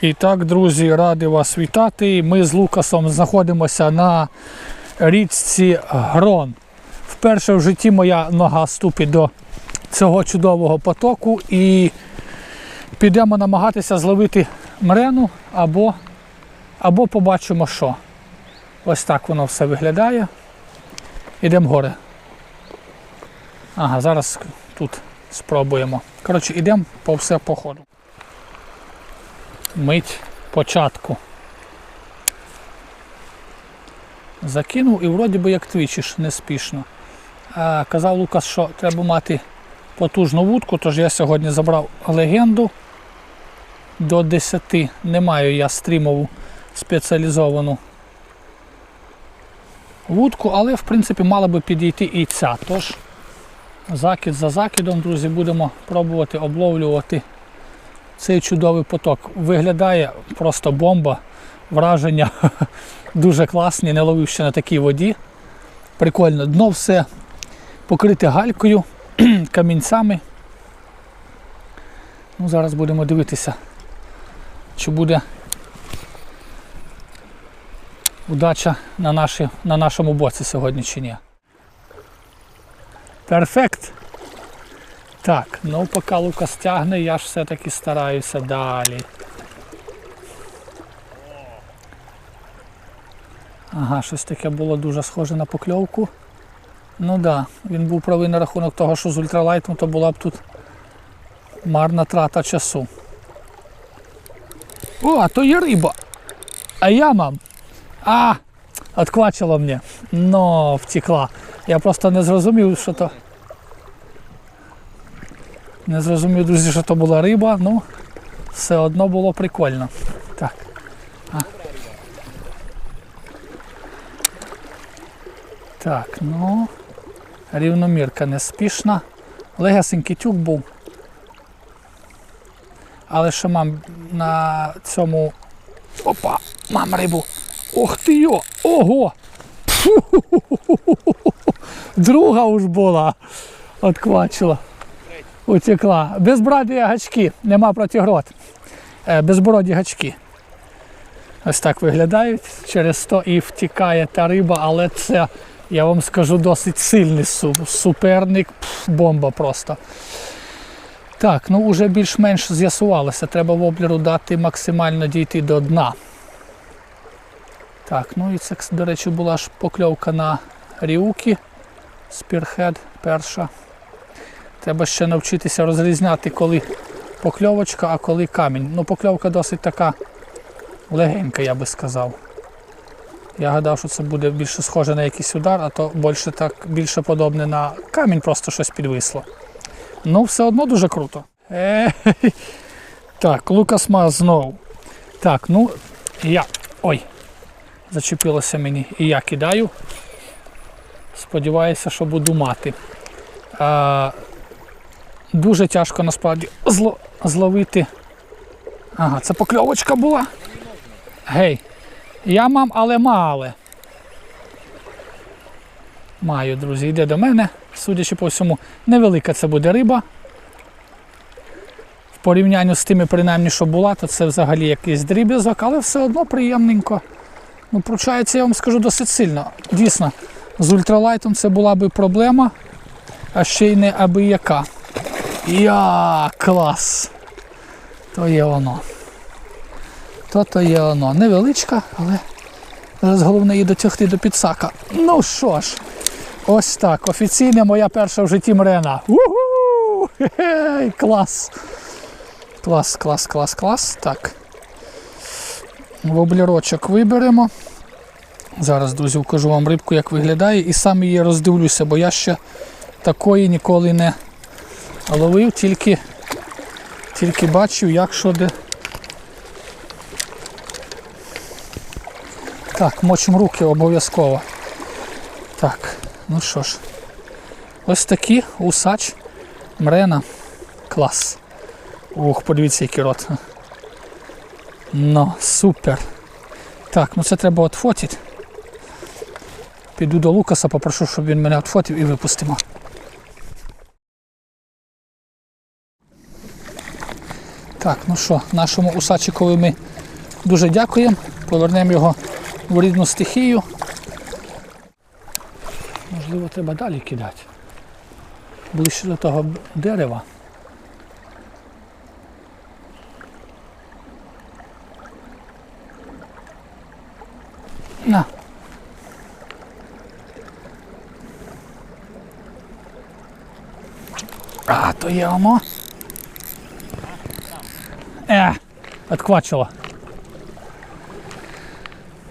І так, друзі, радий вас вітати. Ми з Лукасом знаходимося на річці Грон. Вперше в житті моя нога ступить до цього чудового потоку і підемо намагатися зловити мрену або, або побачимо що. Ось так воно все виглядає. Ідемо гори. Ага, зараз тут спробуємо. Коротше, йдемо по все по ходу. Мить початку. Закинув і вроді би як твічиш, неспішно. А, казав Лукас, що треба мати потужну вудку, тож я сьогодні забрав легенду до 10. Не маю я стрімову спеціалізовану вудку, але в принципі мала би підійти і ця. Тож закид за закидом, друзі, будемо пробувати обловлювати цей чудовий поток. Виглядає просто бомба, враження дуже класні, не ловив ще на такій воді. Прикольно, дно все покрите галькою, камінцями. Ну, Зараз будемо дивитися, чи буде удача на, наші, на нашому боці сьогодні чи ні. Перфект. Так, ну поки Лука стягне, я ж все-таки стараюся далі. Ага, щось таке було дуже схоже на покльовку. Ну да, він був правий на рахунок того, що з ультралайтом то була б тут марна трата часу. О, а то є риба. А я мам. А, отквачила мені. Но втекла. Я просто не зрозумів, що то. Не зрозумів, друзі, що то була риба, ну все одно було прикольно. Так. А. Так, ну. Рівномірка неспішна. Легесенький тюк був. Але ще мам на цьому. Опа! Мам рибу! Ох ти йо! Ого! Друга уж була. Отквачила. Утекла. Безбороді гачки, нема протигрот. Е, Безбороді гачки. Ось так виглядають. Через то і втікає та риба, але це, я вам скажу, досить сильний суперник. Пф, бомба просто. Так, ну вже більш-менш з'ясувалося. Треба воблеру дати максимально дійти до дна. Так, ну і це, до речі, була ж покльовка на ріуки. Спірхед перша. Треба ще навчитися розрізняти, коли покльовочка, а коли камінь. Ну, покльовка досить така легенька, я би сказав. Я гадав, що це буде більше схоже на якийсь удар, а то більше так більше подобне на камінь, просто щось підвисло. Ну, все одно дуже круто. Е, Так, Лукас Мас знову. Так, ну я. Ой, зачепилося мені. І я кидаю. Сподіваюся, що буду мати. Дуже тяжко насправді зло, зловити. Ага, це покльовочка була. Гей, я мам, але мале. Маю, друзі, йде до мене. Судячи по всьому, невелика це буде риба. В порівнянні з тими, принаймні, що була, то це взагалі якийсь дріб'язок, але все одно приємненько. Ну, пручається, я вам скажу, досить сильно. Дійсно, з ультралайтом це була би проблема, а ще й не аби яка. Я клас! То є воно. То то є воно. Невеличка, але зараз головне її дотягти до підсака. Ну що ж, ось так. Офіційна моя перша в житті мрена. Уху! Клас! Клас, клас, клас, клас. Так. Воблерочок виберемо. Зараз, друзі, вкажу вам рибку, як виглядає, і сам її роздивлюся, бо я ще такої ніколи не ловив, тільки, тільки бачив, як що де. Так, мочимо руки обов'язково. Так, ну що ж. Ось такі усач, мрена. Клас. Ух, подивіться, який рот. Ну, супер. Так, ну це треба отфотити. Піду до Лукаса, попрошу, щоб він мене отфотив і випустимо. Так, ну що, нашому усачикові ми дуже дякуємо. Повернемо його в рідну стихію. Можливо, треба далі кидати. Ближче до того дерева. На. А, то є воно. Е, відквачила.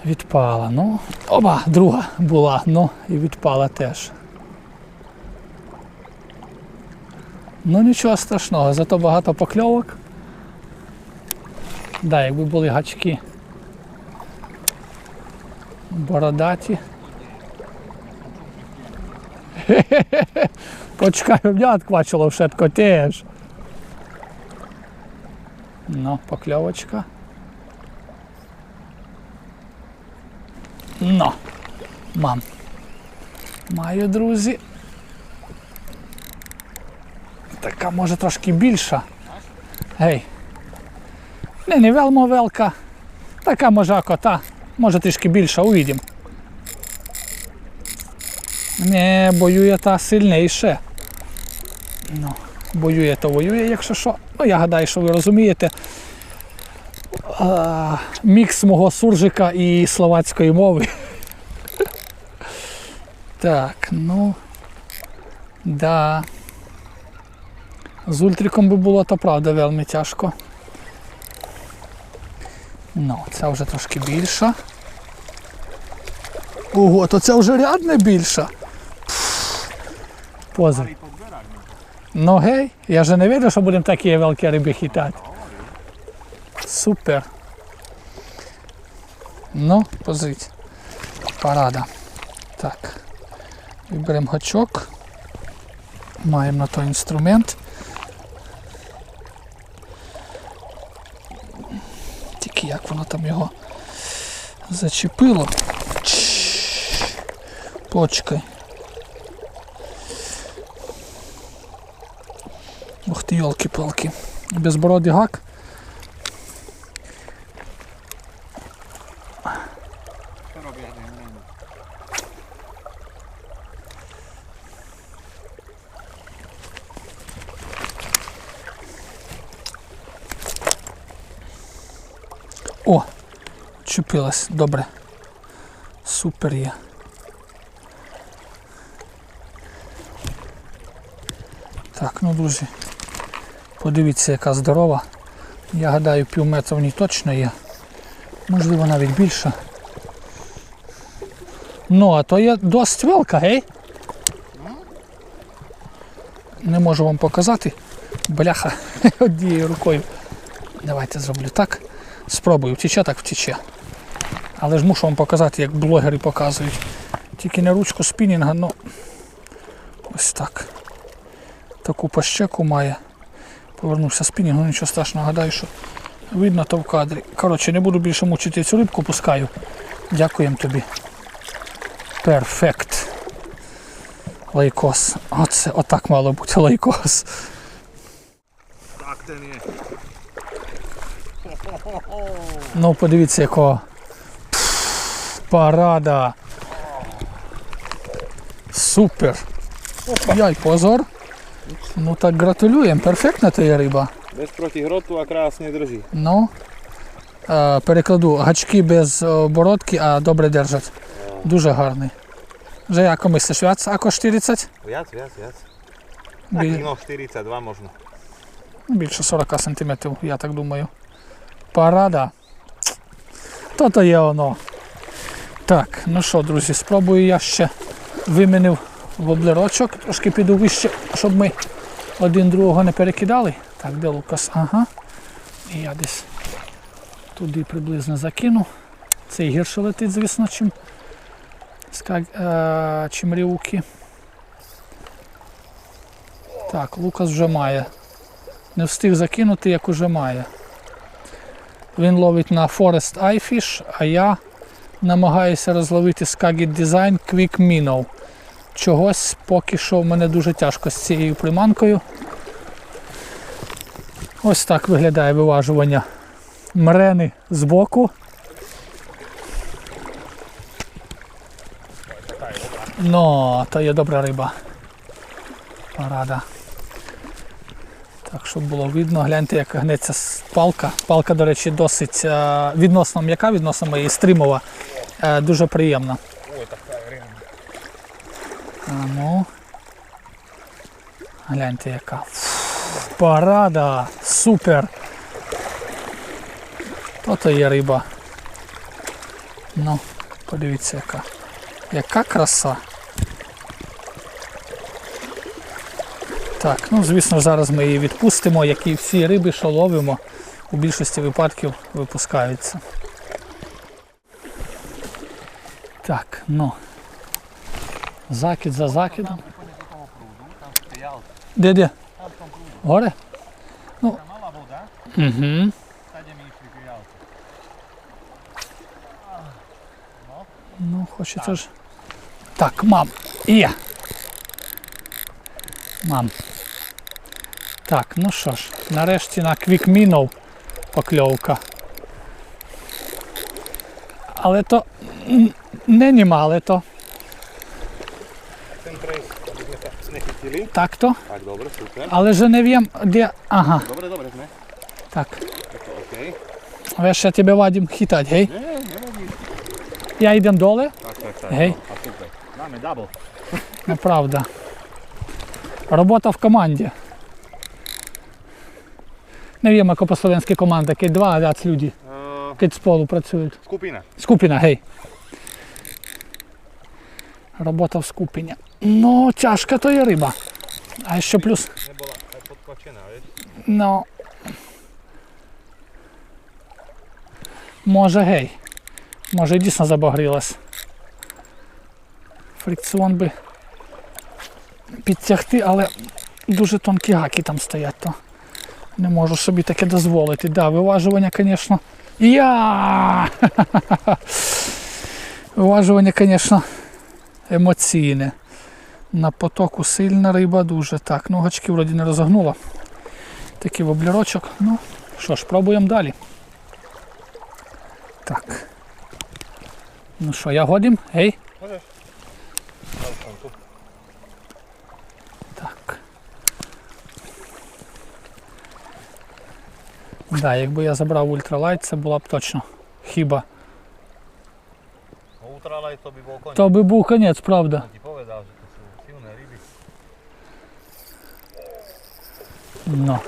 Відпала. Ну, оба, друга була, ну і відпала теж. Ну нічого страшного, зато багато покльовок. Да, якби були гачки бородаті. Почекай, у мене відквачило вшетко теж. Ну, покльовочка. Ну, мам. Маю, друзі. Така може трошки більша. Гей. Не, не велмо велка. Така може кота. Може трішки більша, увидім. Не, боює та сильніше. Ну, боює то воює, якщо що. Ну, я гадаю, що ви розумієте. А, мікс мого суржика і словацької мови. Так, ну. Да. З ультриком би було то правда вельми тяжко. Ну, це вже трошки більша. Ого, то це вже рядне більша. Позри. Ну гей, я же не вірю, що будемо такі великі риби хитати. Супер. Ну, позріть. Парада. Так. Виберемо гачок. Маємо на то інструмент. Тільки як воно там його зачепило. Чш. Почекай. Ух ти, йолки-палки. Безбородий гак. О, чупилась, добре. Супер є. Так, ну друзі, подивіться, яка здорова. Я гадаю, пів метра в ній точно є. Можливо, навіть більше. Ну, а то є досить велика, гей? Не можу вам показати. Бляха однією рукою. Давайте зроблю так. Спробую, втіче так втіче. Але ж мушу вам показати, як блогери показують. Тільки не ручку спінінга, ну ось так. Таку пащеку має. Повернувся спінінг, ну нічого страшного, гадаю, що видно то в кадрі. Коротше, не буду більше мучити цю рибку, пускаю. Дякуємо тобі. Перфект. Лайкос. Оце отак мало бути лайкос. Так ten je. Ну, подивіться, якого. Пф, Парада. Супер. Яй, позор. Ну так гратулюємо. Перфектна та є риба. Bez proti hrotu a krásně drží. Ну. Е, перекладу. Гачки без бородки, а добре держать. Дуже гарний. Вже як мислиш, вяц, ако 40? Viac, viac, viac. Біль- Taký no 42 možno. Більше 40 см, я так думаю. Парада. То-то є воно. Так, ну що, друзі, спробую я ще вимінив воблерочок, трошки піду вище, щоб ми один другого не перекидали. Так, де Лукас? Ага. І я десь туди приблизно закину. Цей гірше летить, звісно, чим, е, чим рівки. Так, Лукас вже має не встиг закинути, як уже має. Він ловить на Forest iFish, а я намагаюся розловити Skagit Design Quick Minnow. Чогось поки що в мене дуже тяжко з цією приманкою. Ось так виглядає виважування мрени з боку. Ну, то є добра риба. Парада. Так, щоб було видно, гляньте, як гнеться палка. Палка, до речі, досить е, відносно м'яка, відносно моєї стримова. Е, Дуже приємна. А ну. Гляньте яка. Парада! Супер! То то є риба. Ну, подивіться яка. Яка краса. Так, ну звісно, зараз ми її відпустимо, як і всі риби, що ловимо, у більшості випадків випускаються. Так, ну. Закид за закидом. Де де? Горе? Вода, Угу. Ну, хочеться ж. Так, мам. Є. Мам. Так, ну що ж, нарешті на квікмінов покльовка. Але то не нема, то. Sa nechytili. Так то. Tak, dobre, super. Але же не wiem, де. Ага, Dobre, dobre sme. так. Je to OK. Веш, я тебе вадим хитать, гей? Nie, nevadí. Я йдем доле? Tak, tak, tak. Hej. No, a super. Máme double. Ну, правда. Робота в команді. Не wiem, як по-словенськи команда, keď два viac ľudí, Uh, keď spolu працюють. skupina. Skupina, гей. Робота в skupині. Ну, тяжка то є риба. А podtlačená, vieš? ну. Може гей. Може дійсно забагрілась. Фрикціон би підтягти, але дуже тонкі гаки там стоять, то не можу собі таке дозволити. Да, виважування, звісно. Я! Виважування, звісно, емоційне. На потоку сильна риба дуже. Так, ну гачки вроді не розогнула. Такий воблерочок. Ну, що ж, пробуємо далі. Так. Ну що, я годім? Гей? Так. Да, якби я забрав ультралайт, це була б точно хіба. No, ultralight to by bol koniec. То би був конець, правда. Ну,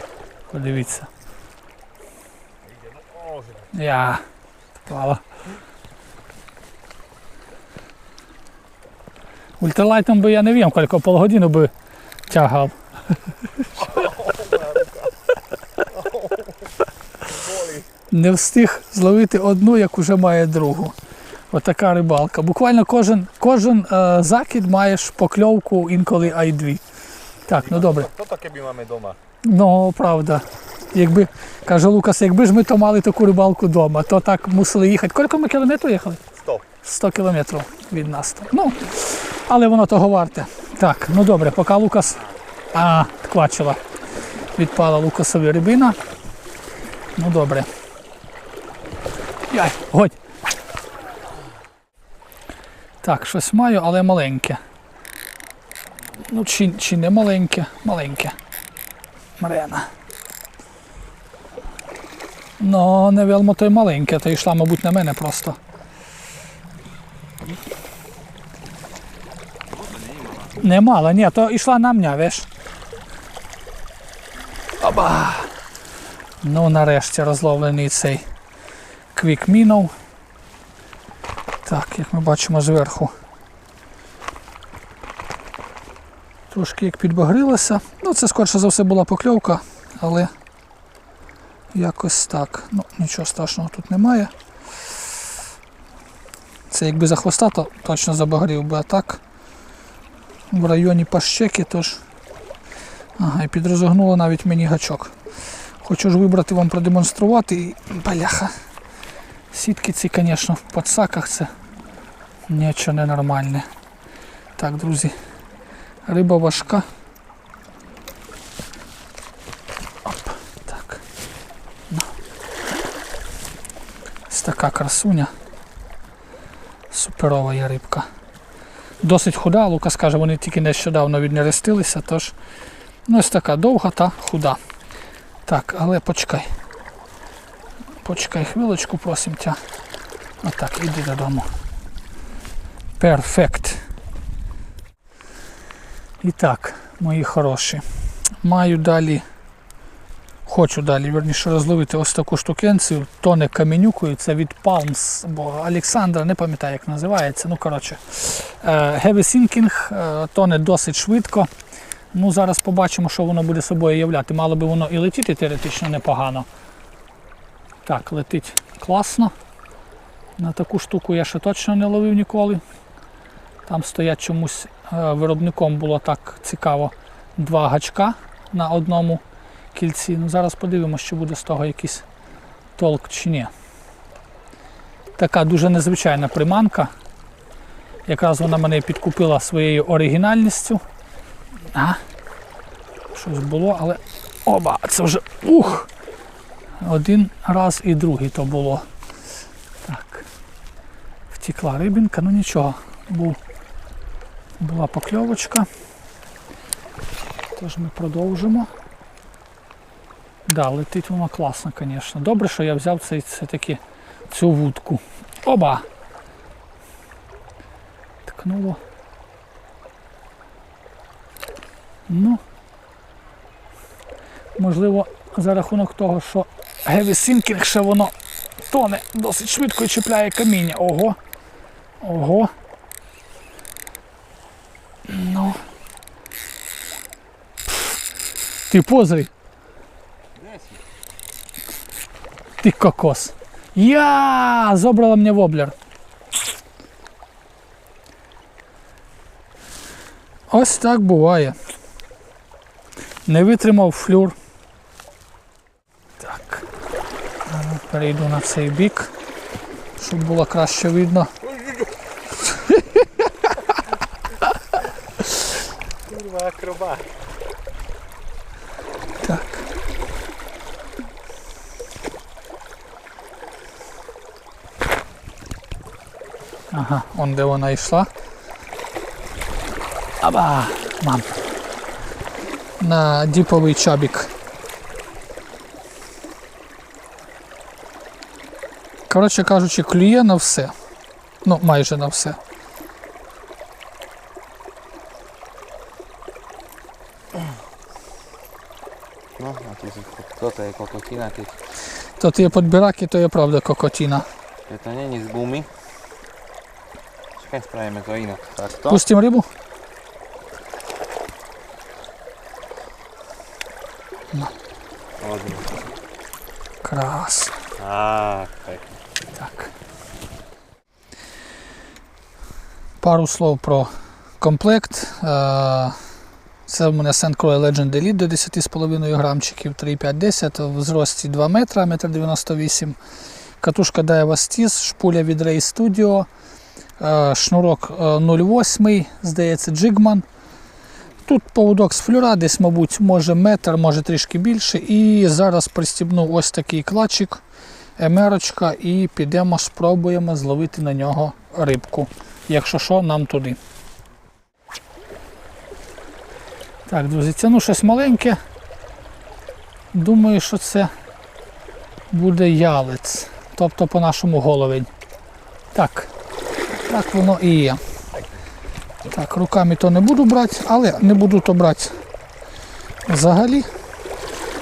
подивіться. Я. Впала. Ультралайтом би я не вім, кілька полгодини би тягав. Не встиг зловити одну, як уже має другу. Отака рибалка. Буквально кожен, кожен е, закид маєш покльовку, інколи ай дві. Так, ну добре. Toto keby máme doma. Ну, правда. Якби, каже Лукас, якби ж ми то мали таку рибалку вдома, то так мусили їхати. Кілька ми кілометрів їхали? 100. 100 кілометрів від нас. Ну, але воно того варте. Так, ну добре, поки Лукас а, квачила. Відпала Лукасові рибина. Ну добре. Яй, годь. Так, щось маю, але маленьке. Ну, чи, чи не маленьке, маленьке. Марена. Ну, не вельмо то й маленьке, то йшла, мабуть, на мене просто. Немало, ні, то йшла на мене, виш. Оба. Ну, нарешті розловлений цей квікмінов. Так, як ми бачимо зверху. Трошки як підбагрилося. Ну, це скорше за все була покльовка, але якось так. Ну, нічого страшного тут немає. Це якби за хвоста, то точно забагрів би, а так в районі пащеки, тож. Ага, і підрозогнуло навіть мені гачок. Хочу ж вибрати вам продемонструвати і бляха. Сітки ці, звісно, в подсаках це нічого ненормальне. Так, друзі, риба важка. Оп, так. Ось така красуня. Суперова є рибка. Досить худа, Лукас каже, вони тільки нещодавно віднерестилися, тож ну, ось така довга та худа. Так, але почекай. Почекай хвилочку, просим тя. Отак, іди додому. Перфект. І так, мої хороші. Маю далі. Хочу далі, верніше, розловити ось таку штукенцію, тоне каменюкою, це від Palms, бо Олександра не пам'ятаю, як називається. Ну, коротше, е, Heavy Sinking, е, тоне досить швидко. Ну, зараз побачимо, що воно буде собою являти. Мало би воно і летіти теоретично непогано. Так, летить класно. На таку штуку я ще точно не ловив ніколи. Там стоять чомусь е, виробником було так цікаво. Два гачка на одному кільці. Ну, зараз подивимося, чи буде з того якийсь толк чи ні. Така дуже незвичайна приманка. Якраз вона мене підкупила своєю оригінальністю. А, щось було, але. Оба! Це вже. Ух! Один раз і другий то було. Так. Втікла рибінка, ну нічого. Був, була покльовочка. Тож ми продовжимо. Да, летить воно класно, звісно. Добре, що я взяв цей, все-таки цю вудку. Оба! Ткнуло. Ну, можливо, за рахунок того, що Heavy Sinking ще воно тоне досить швидко і чіпляє каміння. Ого. Ого. Ну. Ти позрій. Ти кокос. Я забрала мене воблер. Ось так буває. Не витримав флюр. Так. Ну, Перейду на цей бік, щоб було краще видно. Kurwa, akrobat. Так. Де вона йшла. Аба, мам. На діповий чабік. Коротше кажучи, клює на все. Ну, майже на все. No, a tu jest, toto je kokotina, keď То є подбираки, то є правда кокотіна. keď to není z gumy. Čakaj, spravíme to inak. Takto. Пустим рибу. Hodíme. Крас. Á, pekne. Так. Пару слов про комплект. Е, Це в мене. Croix Legend Elite до 10,5 грамчиків 3,5-10 в зрості 2 метра, 1,98 м. Катушка Daiwa Stis, шпуля від Ray Studio, шнурок е, 0,8, здається, Jigman. Тут поводок з флюра, десь, мабуть, може метр, може трішки більше. І зараз пристібну ось такий клатчик емерочка і підемо спробуємо зловити на нього рибку. Якщо що, нам туди. Так, друзі, тяну щось маленьке. Думаю, що це буде ялець. Тобто по-нашому головень. Так, так воно і є. Так, руками то не буду брати, але не буду то брати взагалі.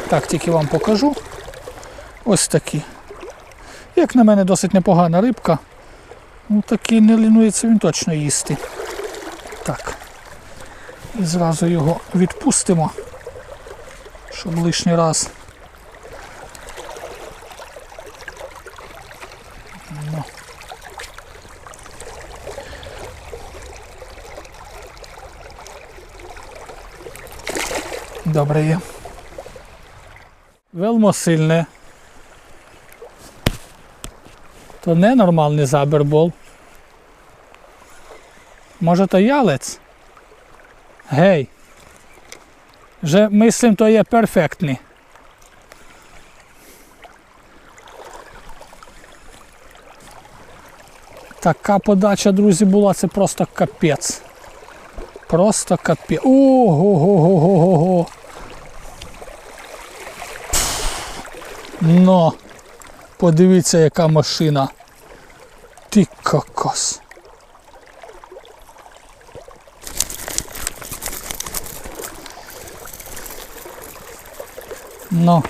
Так, тільки вам покажу. Ось такі. Як на мене, досить непогана рибка. Ну такий не лінується він точно їсти. Так. І зразу його відпустимо, щоб лишній раз. Добре є. Велмо сильне. То не нормальний забербол. Може то ялець? Гей. Вже мислим, то є перфектний. Така подача, друзі, була, це просто капець. Просто капець. Ого-го-го-го-го. Но, подивіться, яка машина. Ти кокос. Ну.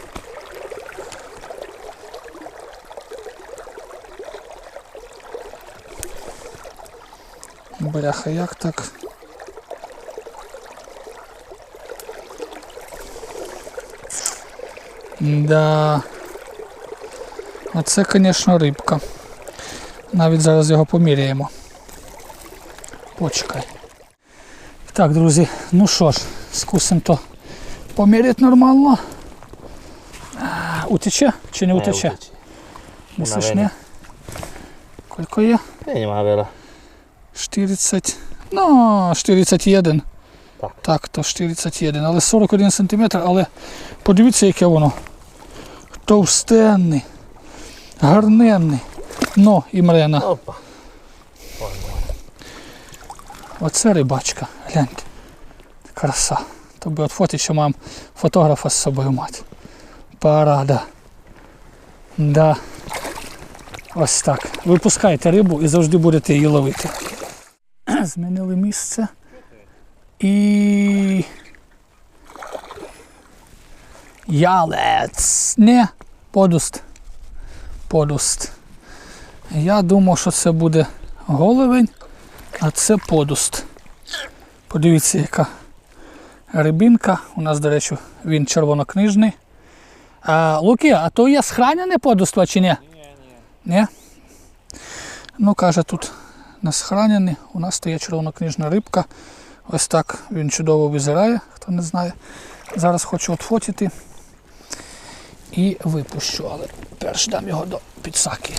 Бляха, як так? Да. Оце, звісно, рибка. Навіть зараз його поміряємо. Почекай. Так, друзі, ну що ж, скусимо то поміряти нормально. Утече чи не утече? Мислиш, Навели. ні? Кілько є? Ma wiele. 40. Ну, 41. Так. Так, то 41. Але 41 см, але подивіться, яке воно. Товстенний, гарненний. Ну, і мрена. Оце рибачка. Гляньте. Краса. Тобі от фото, що мам фотографа з собою мати. Парада. Да. Ось так. Випускайте рибу і завжди будете її ловити. Змінили місце. І. Ялець. Не, подуст. Подуст. Я думав, що це буде голевень, а це подуст. Подивіться, яка рибінка. У нас, до речі, він червонокнижний. А, Луки, а то є схраняне подуство чи ні? Ні, ні. Ні? Ну, каже, тут не схраняний. У нас то є червонокнижна рибка. Ось так він чудово визирає, хто не знає. Зараз хочу отфотити і випущу, але перш дам його до підсаки.